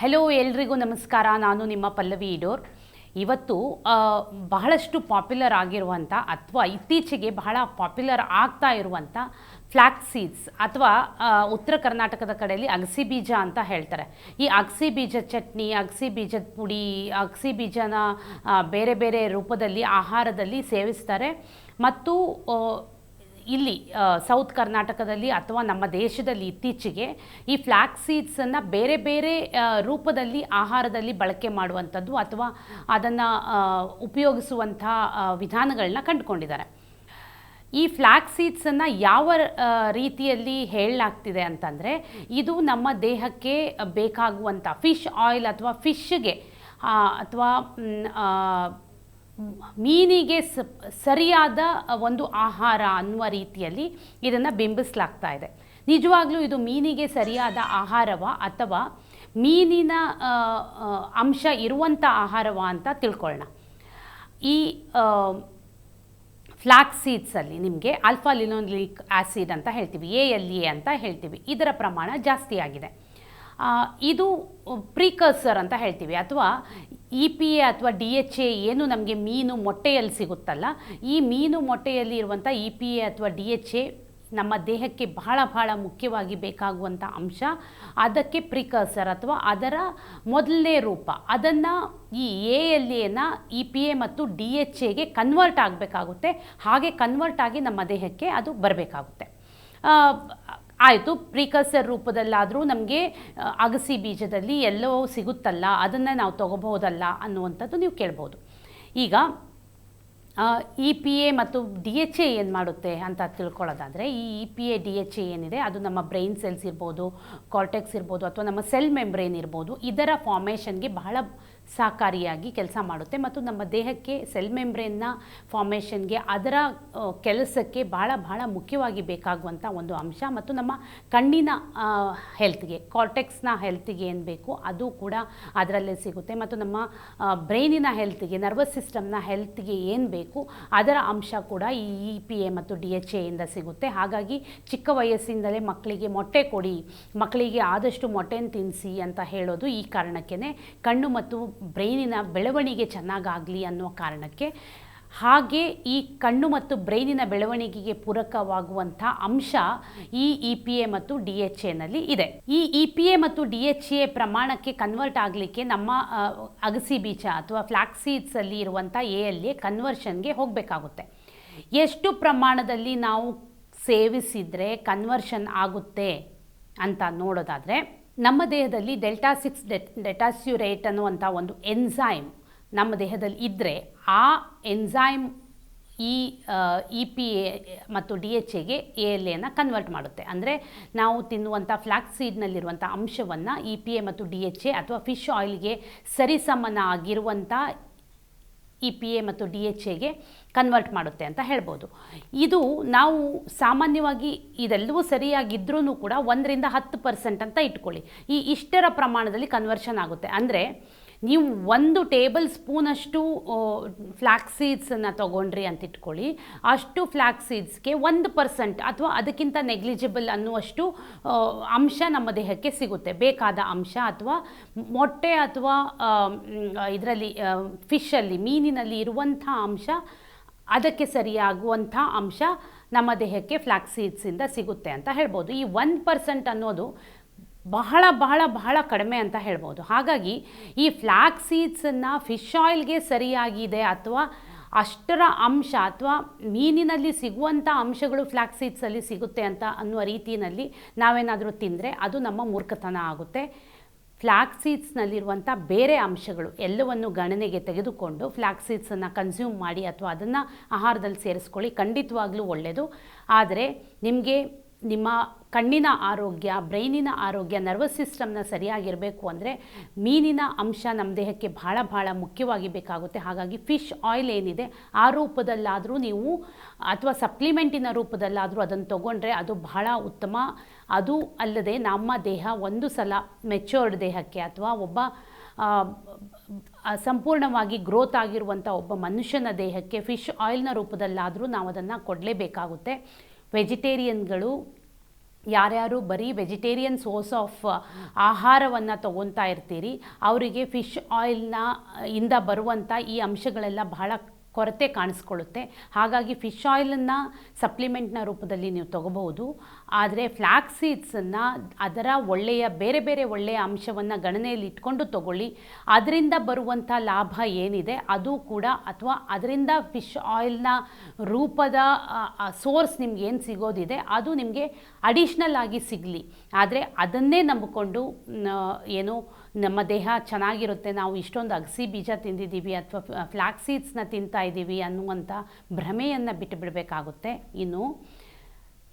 Hello ಎಲ್ರಿಗೂ ನಮಸ್ಕಾರ. ನಾನು ನಿಮ್ಮ ಪಲ್ಲವಿ ಇಡೋರ್. ಇವತ್ತು ಬಹಳಷ್ಟು ಪಾಪ್ಯುಲರ್ ಆಗಿರುವಂಥ ಅಥವಾ ಇತ್ತೀಚೆಗೆ ಬಹಳ ಪಾಪ್ಯುಲರ್ ಆಗ್ತಾ ಇರುವಂಥ ಫ್ಲ್ಯಾಕ್ ಸೀಡ್ಸ್ ಅಥವಾ ಉತ್ತರ ಕರ್ನಾಟಕದ ಕಡೆಯಲ್ಲಿ ಅಗಸಿ ಬೀಜ ಅಂತ ಹೇಳ್ತಾರೆ. ಈ ಅಗಸಿ ಬೀಜ ಚಟ್ನಿ, ಅಗಸಿ ಬೀಜದ ಪುಡಿ, ಅಗಸಿ ಬೀಜನ ಬೇರೆ ಬೇರೆ ರೂಪದಲ್ಲಿ, ಆಹಾರದಲ್ಲಿ ಸೇವಿಸ್ತಾರೆ. ಮತ್ತು ಇಲ್ಲಿ ಸೌತ್ ಕರ್ನಾಟಕದಲ್ಲಿ ಅಥವಾ ನಮ್ಮ ದೇಶದಲ್ಲಿ ಇತ್ತೀಚೆಗೆ ಈ ಫ್ಲ್ಯಾಕ್ ಸೀಡ್ಸನ್ನು ಬೇರೆ ಬೇರೆ ರೂಪದಲ್ಲಿ ಆಹಾರದಲ್ಲಿ ಬಳಕೆ ಮಾಡುವಂಥದ್ದು ಅಥವಾ ಅದನ್ನು ಉಪಯೋಗಿಸುವಂಥ ವಿಧಾನಗಳನ್ನ ಕಂಡುಕೊಂಡಿದ್ದಾರೆ. ಈ ಫ್ಲ್ಯಾಕ್ ಸೀಡ್ಸನ್ನು ಯಾವ ರೀತಿಯಲ್ಲಿ ಹೇಳಲಾಗ್ತಿದೆ ಅಂತಂದರೆ ಇದು ನಮ್ಮ ದೇಹಕ್ಕೆ ಬೇಕಾಗುವಂಥ ಫಿಶ್ ಆಯಿಲ್ ಅಥವಾ ಫಿಶ್ಗೆ ಅಥವಾ ಮೀನಿಗೆ ಸರಿಯಾದ ಒಂದು ಆಹಾರ ಅನ್ನುವ ರೀತಿಯಲ್ಲಿ ಇದನ್ನು ಬಿಂಬಿಸಲಾಗ್ತಾ ಇದೆ. ನಿಜವಾಗ್ಲೂ ಇದು ಮೀನಿಗೆ ಸರಿಯಾದ ಆಹಾರವ ಅಥವಾ ಮೀನಿನ ಅಂಶ ಇರುವಂಥ ಆಹಾರವ ಅಂತ ತಿಳ್ಕೊಳ್ಳೋಣ ಈ ಫ್ಲಾಕ್ಸ್ ಸೀಡ್ಸಲ್ಲಿ ನಿಮಗೆ ಆಲ್ಫಾ ಲಿನೋಲಿಕ್ ಆ್ಯಸಿಡ್ ಅಂತ ಹೇಳ್ತೀವಿ, ಎ ಎಲ್ ಎ ಅಂತ ಹೇಳ್ತೀವಿ. ಇದರ ಪ್ರಮಾಣ ಜಾಸ್ತಿ ಆಗಿದೆ ಇದು ಪ್ರೀಕರ್ಸರ್ ಅಂತ ಹೇಳ್ತೀವಿ ಅಥವಾ ಇ ಪಿ ಎ ಅಥವಾ ಡಿ ಎಚ್ ಎ ಏನು ನಮಗೆ ಮೀನು ಮೊಟ್ಟೆಯಲ್ಲಿ ಸಿಗುತ್ತಲ್ಲ, ಈ ಮೀನು ಮೊಟ್ಟೆಯಲ್ಲಿ ಇರುವಂಥ ಇ ಪಿ ಎ ಅಥವಾ ಡಿ ಎಚ್ ಎ ನಮ್ಮ ದೇಹಕ್ಕೆ ಬಹಳ ಬಹಳ ಮುಖ್ಯವಾಗಿ ಬೇಕಾಗುವಂಥ ಅಂಶ, ಅದಕ್ಕೆ ಪ್ರಿಕರ್ಸರ್ ಅಥವಾ ಅದರ ಮೊದಲನೇ ರೂಪ. ಅದನ್ನು ಈ ಎ ಎಲ್ ಎನ ಇ ಪಿ ಎ ಮತ್ತು ಡಿ ಎಚ್ ಎಗೆ ಕನ್ವರ್ಟ್ ಆಗಬೇಕಾಗುತ್ತೆ. ಹಾಗೆ ಕನ್ವರ್ಟ್ ಆಗಿ ನಮ್ಮ ದೇಹಕ್ಕೆ ಅದು ಬರಬೇಕಾಗುತ್ತೆ. ಆಯಿತು, ಪ್ರಿಕರ್ಸರ್ ರೂಪದಲ್ಲಾದರೂ ನಮಗೆ ಅಗಸಿ ಬೀಜದಲ್ಲಿ ಎಲ್ಲೋ ಸಿಗುತ್ತಲ್ಲ, ಅದನ್ನು ನಾವು ತಗೋಬಹುದಲ್ಲ ಅನ್ನುವಂಥದ್ದು ನೀವು ಕೇಳ್ಬೋದು. ಈಗ ಇ ಪಿ ಎ ಮತ್ತು ಡಿ ಎಚ್ ಎ ಏನು ಮಾಡುತ್ತೆ ಅಂತ ತಿಳ್ಕೊಳ್ಳೋದಾದರೆ, ಈ E P A, D H A ಏನಿದೆ, ಅದು ನಮ್ಮ ಬ್ರೈನ್ ಸೆಲ್ಸ್ ಇರ್ಬೋದು, ಕಾರ್ಟೆಕ್ಸ್ ಇರ್ಬೋದು, ಅಥವಾ ನಮ್ಮ ಸೆಲ್ ಮೆಂಬ್ರೇನ್ ಇರ್ಬೋದು, ಇದರ ಫಾರ್ಮೇಷನ್ಗೆ ಬಹಳ ಸಹಕಾರಿಯಾಗಿ ಕೆಲಸ ಮಾಡುತ್ತೆ ಮತ್ತು ನಮ್ಮ ದೇಹಕ್ಕೆ ಸೆಲ್ ಮೆಂಬ್ರೇನ್ನ ಫಾರ್ಮೇಷನ್ಗೆ ಅದರ ಕೆಲಸಕ್ಕೆ ಭಾಳ ಭಾಳ ಮುಖ್ಯವಾಗಿ ಬೇಕಾಗುವಂಥ ಒಂದು ಅಂಶ ಮತ್ತು ನಮ್ಮ ಕಣ್ಣಿನ ಹೆಲ್ತ್ಗೆ ಕಾರ್ಟೆಕ್ಸ್ನ ಹೆಲ್ತಿಗೆ ಏನು ಬೇಕು ಅದು ಕೂಡ ಅದರಲ್ಲೇ ಸಿಗುತ್ತೆ ಮತ್ತು ನಮ್ಮ ಬ್ರೈನಿನ ಹೆಲ್ತ್ಗೆ ನರ್ವಸ್ ಸಿಸ್ಟಮ್ನ ಹೆಲ್ತ್ಗೆ ಏನು ಬೇಕು ಅದರ ಅಂಶ ಕೂಡ ಈ ಇ ಪಿ ಎ ಮತ್ತು ಡಿ ಎಚ್ ಎಯಿಂದ ಸಿಗುತ್ತೆ. ಹಾಗಾಗಿ ಚಿಕ್ಕ ವಯಸ್ಸಿಂದಲೇ ಮಕ್ಕಳಿಗೆ ಮೊಟ್ಟೆ ಕೊಡಿ, ಮಕ್ಕಳಿಗೆ ಆದಷ್ಟು ಮೊಟ್ಟೆನ ತಿನ್ನಿಸಿ ಅಂತ ಹೇಳೋದು ಈ ಕಾರಣಕ್ಕೇ ಕಣ್ಣು ಮತ್ತು ಬ್ರೈನಿನ ಬೆಳವಣಿಗೆ ಚೆನ್ನಾಗಾಗಲಿ ಅನ್ನೋ ಕಾರಣಕ್ಕೆ ಹಾಗೆ ಈ ಕಣ್ಣು ಮತ್ತು ಬ್ರೈನಿನ ಬೆಳವಣಿಗೆಗೆ ಪೂರಕವಾಗುವಂಥ ಅಂಶ ಈ ಇ ಪಿ ಎ ಮತ್ತು ಡಿ ಎಚ್ ಎನಲ್ಲಿ ಇದೆ. ಈ ಇ ಪಿ ಎ ಮತ್ತು ಡಿ ಎಚ್ ಎ ಪ್ರಮಾಣಕ್ಕೆ ಕನ್ವರ್ಟ್ ಆಗಲಿಕ್ಕೆ ನಮ್ಮ ಅಗಸಿ ಬೀಜ ಅಥವಾ ಫ್ಲ್ಯಾಕ್ ಸೀಡ್ಸಲ್ಲಿ ಇರುವಂಥ ಎ ಎ ಕನ್ವರ್ಷನ್ಗೆ ಹೋಗಬೇಕಾಗುತ್ತೆ. ಎಷ್ಟು ಪ್ರಮಾಣದಲ್ಲಿ ನಾವು ಸೇವಿಸಿದರೆ ಕನ್ವರ್ಷನ್ ಆಗುತ್ತೆ ಅಂತ ನೋಡೋದಾದರೆ ನಮ್ಮ ದೇಹದಲ್ಲಿ ಡೆಲ್ಟಾ ಸಿಕ್ಸ್ ಡೆ ಡೆಟಾಸ್ಯುರೇಟ್ ಅನ್ನುವಂಥ ಒಂದು ಎನ್ಝೈಮ್ ನಮ್ಮ ದೇಹದಲ್ಲಿ ಇದ್ದರೆ ಆ ಎನ್ಝೈಮ್ ಈ ಇ ಪಿ ಎ ಮತ್ತು ಡಿ ಎಚ್ ಎಗೆ ಎ ಎಲ್ ಎನ ಕನ್ವರ್ಟ್ ಮಾಡುತ್ತೆ. ಅಂದರೆ ನಾವು ತಿನ್ನುವಂಥ ಫ್ಲ್ಯಾಕ್ಸ್ ಸೀಡ್ನಲ್ಲಿರುವಂಥ ಅಂಶವನ್ನು ಇ ಪಿ ಎ ಮತ್ತು ಡಿ ಎಚ್ ಎ ಅಥವಾ ಫಿಶ್ ಆಯಿಲ್ಗೆ ಸರಿಸಮನ ಆಗಿರುವಂಥ ಇ ಪಿ ಎ ಮತ್ತು ಡಿ ಎಚ್ ಎಗೆ ಕನ್ವರ್ಟ್ ಮಾಡುತ್ತೆ ಅಂತ ಹೇಳ್ಬೋದು. ಇದು ನಾವು ಸಾಮಾನ್ಯವಾಗಿ ಇದೆಲ್ಲವೂ ಸರಿಯಾಗಿದ್ರೂ ಕೂಡ ಒಂದರಿಂದ ಹತ್ತು ಪರ್ಸೆಂಟ್ ಅಂತ ಇಟ್ಕೊಳ್ಳಿ. ಈ ಇಷ್ಟರ ಪ್ರಮಾಣದಲ್ಲಿ ಕನ್ವರ್ಷನ್ ಆಗುತ್ತೆ. ಅಂದರೆ ನೀವು ಒಂದು ಟೇಬಲ್ ಸ್ಪೂನಷ್ಟು ಫ್ಲ್ಯಾಕ್ಸ್ ಸೀಡ್ಸನ್ನು ತೊಗೊಂಡ್ರಿ ಅಂತ ಇಟ್ಕೊಳ್ಳಿ. ಅಷ್ಟು ಫ್ಲ್ಯಾಕ್ ಸೀಡ್ಸ್ಗೆ ಒಂದು ಪರ್ಸೆಂಟ್ ಅಥವಾ ಅದಕ್ಕಿಂತ ನೆಗ್ಲಿಜಿಬಲ್ ಅನ್ನುವಷ್ಟು ಅಂಶ ನಮ್ಮ ದೇಹಕ್ಕೆ ಸಿಗುತ್ತೆ. ಬೇಕಾದ ಅಂಶ ಅಥವಾ ಮೊಟ್ಟೆ ಅಥವಾ ಇದರಲ್ಲಿ ಫಿಶಲ್ಲಿ ಮೀನಿನಲ್ಲಿ ಇರುವಂಥ ಅಂಶ, ಅದಕ್ಕೆ ಸರಿಯಾಗುವಂಥ ಅಂಶ ನಮ್ಮ ದೇಹಕ್ಕೆ ಫ್ಲ್ಯಾಕ್ ಸೀಡ್ಸಿಂದ ಸಿಗುತ್ತೆ ಅಂತ ಹೇಳ್ಬೋದು. ಈ ಒಂದು ಪರ್ಸೆಂಟ್ ಅನ್ನೋದು ಬಹಳ ಬಹಳ ಬಹಳ ಕಡಿಮೆ ಅಂತ ಹೇಳ್ಬೋದು. ಹಾಗಾಗಿ ಈ ಫ್ಲ್ಯಾಕ್ ಸೀಡ್ಸನ್ನು ಫಿಶ್ ಆಯಿಲ್ಗೆ ಸರಿಯಾಗಿದೆ ಅಥವಾ ಅಷ್ಟರ ಅಂಶ ಅಥವಾ ಮೀನಿನಲ್ಲಿ ಸಿಗುವಂಥ ಅಂಶಗಳು ಫ್ಲ್ಯಾಕ್ ಸೀಡ್ಸಲ್ಲಿ ಸಿಗುತ್ತೆ ಅಂತ ಅನ್ನುವ ರೀತಿಯಲ್ಲಿ ನಾವೇನಾದರೂ ತಿಂದರೆ ಅದು ನಮ್ಮ ಮೂರ್ಖತನ ಆಗುತ್ತೆ. ಫ್ಲ್ಯಾಕ್ ಸೀಡ್ಸ್ನಲ್ಲಿರುವಂಥ ಬೇರೆ ಅಂಶಗಳು ಎಲ್ಲವನ್ನು ಗಣನೆಗೆ ತೆಗೆದುಕೊಂಡು ಫ್ಲ್ಯಾಕ್ ಸೀಡ್ಸನ್ನು ಕನ್ಸ್ಯೂಮ್ ಮಾಡಿ ಅಥವಾ ಅದನ್ನು ಆಹಾರದಲ್ಲಿ ಸೇರಿಸ್ಕೊಳ್ಳಿ ಖಂಡಿತವಾಗ್ಲೂ ಒಳ್ಳೆಯದು ಆದರೆ ನಿಮಗೆ ನಿಮ್ಮ ಕಣ್ಣಿನ ಆರೋಗ್ಯ, ಬ್ರೈನಿನ ಆರೋಗ್ಯ ನರ್ವಸ್ ಸಿಸ್ಟಮ್ನ ಸರಿಯಾಗಿರಬೇಕು ಅಂದರೆ ಮೀನಿನ ಅಂಶ ನಮ್ಮ ದೇಹಕ್ಕೆ ಭಾಳ ಭಾಳ ಮುಖ್ಯವಾಗಿ ಬೇಕಾಗುತ್ತೆ. ಹಾಗಾಗಿ ಫಿಶ್ ಆಯಿಲ್ ಏನಿದೆ, ಆ ರೂಪದಲ್ಲಾದರೂ ನೀವು ಅಥವಾ ಸಪ್ಲಿಮೆಂಟಿನ ರೂಪದಲ್ಲಾದರೂ ಅದನ್ನು ತೊಗೊಂಡ್ರೆ ಅದು ಬಹಳ ಉತ್ತಮ. ಅದು ಅಲ್ಲದೆ ನಮ್ಮ ದೇಹ ಒಂದು ಸಲ ಮೆಚ್ಯೂರ್ಡ್ ದೇಹಕ್ಕೆ ಅಥವಾ ಒಬ್ಬ ಸಂಪೂರ್ಣವಾಗಿ ಗ್ರೋತ್ ಆಗಿರುವಂಥ ಒಬ್ಬ ಮನುಷ್ಯನ ದೇಹಕ್ಕೆ ಫಿಶ್ ಆಯಿಲ್ನ ರೂಪದಲ್ಲಾದರೂ ನಾವು ಅದನ್ನು ಕೊಡಲೇಬೇಕಾಗುತ್ತೆ. ವೆಜಿಟೇರಿಯನ್ಗಳು ಯಾರ್ಯಾರು ಬರೀ ವೆಜಿಟೇರಿಯನ್ ಸೋರ್ಸ್ ಆಫ್ ಆಹಾರವನ್ನು ತಗೊತಾ ಇರ್ತೀರಿ, ಅವರಿಗೆ ಫಿಶ್ ಆಯಿಲ್ನ ಇಂದ ಬರುವಂಥ ಈ ಅಂಶಗಳೆಲ್ಲ ಬಹಳ ಕೊರತೆ ಕಾಣಿಸ್ಕೊಳ್ಳುತ್ತೆ. ಹಾಗಾಗಿ ಫಿಶ್ ಆಯಿಲನ್ನು ಸಪ್ಲಿಮೆಂಟ್ನ ರೂಪದಲ್ಲಿ ನೀವು ತಗೋಬಹುದು. ಆದರೆ ಫ್ಲ್ಯಾಕ್ ಸೀಡ್ಸನ್ನು ಅದರ ಒಳ್ಳೆಯ, ಬೇರೆ ಬೇರೆ ಒಳ್ಳೆಯ ಅಂಶವನ್ನು ಗಣನೆಯಲ್ಲಿ ಇಟ್ಕೊಂಡು ತಗೊಳ್ಳಿ. ಅದರಿಂದ ಬರುವಂಥ ಲಾಭ ಏನಿದೆ? ಅದು ಕೂಡ ಅಥವಾ ಅದರಿಂದ ಫಿಶ್ ಆಯಿಲ್ನ ರೂಪದ ಸೋರ್ಸ್ ನಿಮ್ಗೆ ಏನು ಸಿಗೋದಿದೆ? ಅದು ನಿಮಗೆ ಅಡಿಷ್ನಲ್ ಆಗಿ ಸಿಗಲಿ. ಆದರೆ ಅದನ್ನೇ ನಂಬಿಕೊಂಡು ಏನು, ನಮ್ಮ ದೇಹ ಚೆನ್ನಾಗಿರುತ್ತೆ, ನಾವು ಇಷ್ಟೊಂದು ಅಗಸಿ ಬೀಜ ತಿಂದಿದ್ದೀವಿ ಅಥವಾ ಫ್ಲ್ಯಾಕ್ ಸೀಡ್ಸ್ನ ತಿಂತಾ ಇದ್ದೀವಿ ಅನ್ನುವಂಥ ಭ್ರಮೆಯನ್ನು ಬಿಟ್ಟು ಬಿಡಬೇಕಾಗುತ್ತೆ ಇನ್ನು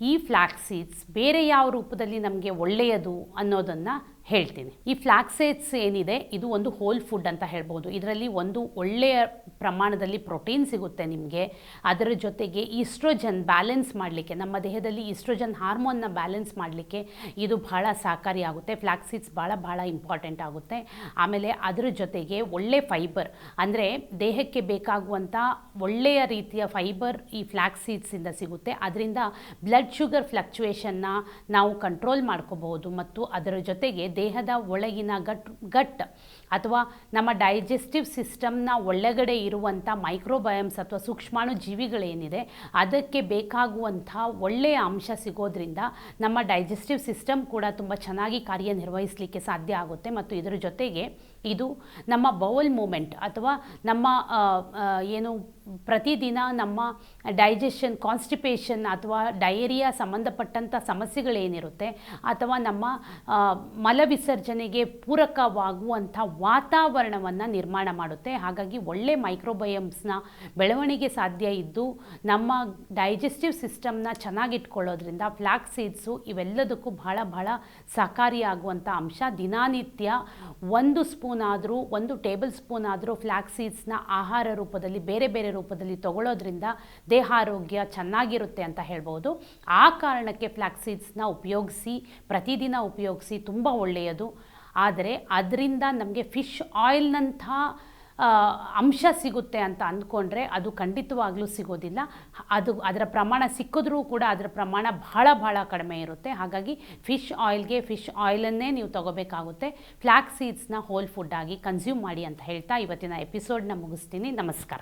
ಈ ಫ್ಲ್ಯಾಕ್ ಸೀಡ್ಸ್ ಬೇರೆ ಯಾವ ರೂಪದಲ್ಲಿ ನಮಗೆ ಒಳ್ಳೆಯದು ಅನ್ನೋದನ್ನು ಹೇಳ್ತೀನಿ. ಈ ಫ್ಲಾಕ್ಸೇಡ್ಸ್ ಸೀಡ್ಸ್ ಏನಿದೆ, ಇದು ಒಂದು ಹೋಲ್ ಫುಡ್ ಅಂತ ಹೇಳ್ಬೋದು. ಇದರಲ್ಲಿ ಒಂದು ಒಳ್ಳೆಯ ಪ್ರಮಾಣದಲ್ಲಿ ಪ್ರೋಟೀನ್ ಸಿಗುತ್ತೆ ನಿಮಗೆ. ಅದರ ಜೊತೆಗೆ ಈಸ್ಟ್ರೋಜನ್ ಬ್ಯಾಲೆನ್ಸ್ ಮಾಡಲಿಕ್ಕೆ, ನಮ್ಮ ದೇಹದಲ್ಲಿ ಈಸ್ಟ್ರೋಜನ್ ಹಾರ್ಮೋನ್ನ ಬ್ಯಾಲೆನ್ಸ್ ಮಾಡಲಿಕ್ಕೆ ಇದು ಬಹಳ ಸಹಕಾರಿಯಾಗುತ್ತೆ ಫ್ಲ್ಯಾಕ್ ಸೀಡ್ಸ್ ಭಾಳ ಭಾಳ ಇಂಪಾರ್ಟೆಂಟ್ ಆಗುತ್ತೆ. ಆಮೇಲೆ ಅದರ ಜೊತೆಗೆ ಒಳ್ಳೆ ಫೈಬರ್ ಅಂದರೆ ದೇಹಕ್ಕೆ ಬೇಕಾಗುವಂಥ ಒಳ್ಳೆಯ ರೀತಿಯ ಫೈಬರ್ ಈ ಫ್ಲಾಕ್ಸೀಡ್ಸಿಂದ ಸಿಗುತ್ತೆ. ಅದರಿಂದ ಬ್ಲಡ್ ಶುಗರ್ ಫ್ಲಕ್ಚುಯೇಷನ್ನ ನಾವು ಕಂಟ್ರೋಲ್ ಮಾಡ್ಕೋಬಹುದು. ಮತ್ತು ಅದರ ಜೊತೆಗೆ ದೇಹದ ಒಳಗಿನ ಗಟ್ ಗಟ್ ಅಥವಾ ನಮ್ಮ ಡೈಜೆಸ್ಟಿವ್ ಸಿಸ್ಟಮ್ನ ಒಳಗಡೆ ಇರುವಂಥ ಮೈಕ್ರೋಬಯಮ್ಸ್ ಅಥವಾ ಸೂಕ್ಷ್ಮಾಣು ಜೀವಿಗಳೇನಿದೆ, ಅದಕ್ಕೆ ಬೇಕಾಗುವಂಥ ಒಳ್ಳೆಯ ಅಂಶ ಸಿಗೋದ್ರಿಂದ ನಮ್ಮ ಡೈಜೆಸ್ಟಿವ್ ಸಿಸ್ಟಮ್ ಕೂಡ ತುಂಬ ಚೆನ್ನಾಗಿ ಕಾರ್ಯನಿರ್ವಹಿಸಲಿಕ್ಕೆ ಸಾಧ್ಯ ಆಗುತ್ತೆ. ಮತ್ತು ಇದರ ಜೊತೆಗೆ ಇದು ನಮ್ಮ ಬೌಲ್ ಮೂಮೆಂಟ್ ಅಥವಾ ನಮ್ಮ ಏನು ಪ್ರತಿದಿನ ನಮ್ಮ ಡೈಜೆಷನ್ ಕಾನ್ಸ್ಟಿಪೇಷನ್ ಅಥವಾ ಡಯೇರಿಯಾ ಸಂಬಂಧಪಟ್ಟಂಥ ಸಮಸ್ಯೆಗಳೇನಿರುತ್ತೆ ಅಥವಾ ನಮ್ಮ ಮಲವಿಸರ್ಜನೆಗೆ ಪೂರಕವಾಗುವಂಥ ವಾತಾವರಣವನ್ನು ನಿರ್ಮಾಣ ಮಾಡುತ್ತೆ. ಹಾಗಾಗಿ ಒಳ್ಳೆ ಮೈಕ್ರೋಬಯಮ್ಸ್ನ ಬೆಳವಣಿಗೆ ಸಾಧ್ಯ ಇದ್ದು ನಮ್ಮ ಡೈಜೆಸ್ಟಿವ್ ಸಿಸ್ಟಮ್ನ ಚೆನ್ನಾಗಿಟ್ಕೊಳ್ಳೋದ್ರಿಂದ ಫ್ಲ್ಯಾಕ್ ಸೀಡ್ಸು ಇವೆಲ್ಲದಕ್ಕೂ ಬಹಳ ಬಹಳ ಸಹಕಾರಿಯಾಗುವಂಥ ಅಂಶ. ದಿನನಿತ್ಯ ಒಂದು ಸ್ಪೂನ್ ಆದರೂ, ಒಂದು ಟೇಬಲ್ ಸ್ಪೂನ್ ಆದರೂ ಫ್ಲ್ಯಾಕ್ ಸೀಡ್ಸ್ನ ಆಹಾರ ರೂಪದಲ್ಲಿ, ಬೇರೆ ಬೇರೆ ರೂಪದಲ್ಲಿ ತಗೊಳ್ಳೋದ್ರಿಂದ ದೇಹ ಆರೋಗ್ಯ ಚೆನ್ನಾಗಿರುತ್ತೆ ಅಂತ ಹೇಳ್ಬೋದು. ಆ ಕಾರಣಕ್ಕೆ ಫ್ಲ್ಯಾಕ್ ಸೀಡ್ಸ್ನ ಉಪಯೋಗಿಸಿ, ಪ್ರತಿದಿನ ಉಪಯೋಗಿಸಿ ತುಂಬ ಒಳ್ಳೆಯದು. ಆದರೆ, ಅದರಿಂದ ನಮಗೆ ಫಿಶ್ ಆಯಿಲ್ನಂಥ ಅಂಶ ಸಿಗುತ್ತೆ ಅಂತ ಅಂದ್ಕೊಂಡ್ರೆ ಅದು ಖಂಡಿತವಾಗ್ಲೂ ಸಿಗೋದಿಲ್ಲ. ಅದು ಅದರ ಪ್ರಮಾಣ ಸಿಕ್ಕಿದ್ರೂ ಕೂಡ ಅದರ ಪ್ರಮಾಣ ಬಹಳ ಬಹಳ ಕಡಿಮೆ ಇರುತ್ತೆ. ಹಾಗಾಗಿ ಫಿಶ್ ಆಯಿಲ್ಗೆ ಫಿಶ್ ಆಯಿಲನ್ನೇ ನೀವು ತಗೋಬೇಕಾಗುತ್ತೆ. ಫ್ಲ್ಯಾಕ್ ಸೀಡ್ಸ್ನ ಹೋಲ್ ಫುಡ್ ಆಗಿ ಕನ್ಸ್ಯೂಮ್ ಮಾಡಿ ಅಂತ ಹೇಳ್ತಾ ಇವತ್ತಿನ ಎಪಿಸೋಡ್ನ ಮುಗಿಸ್ತೀನಿ. ನಮಸ್ಕಾರ.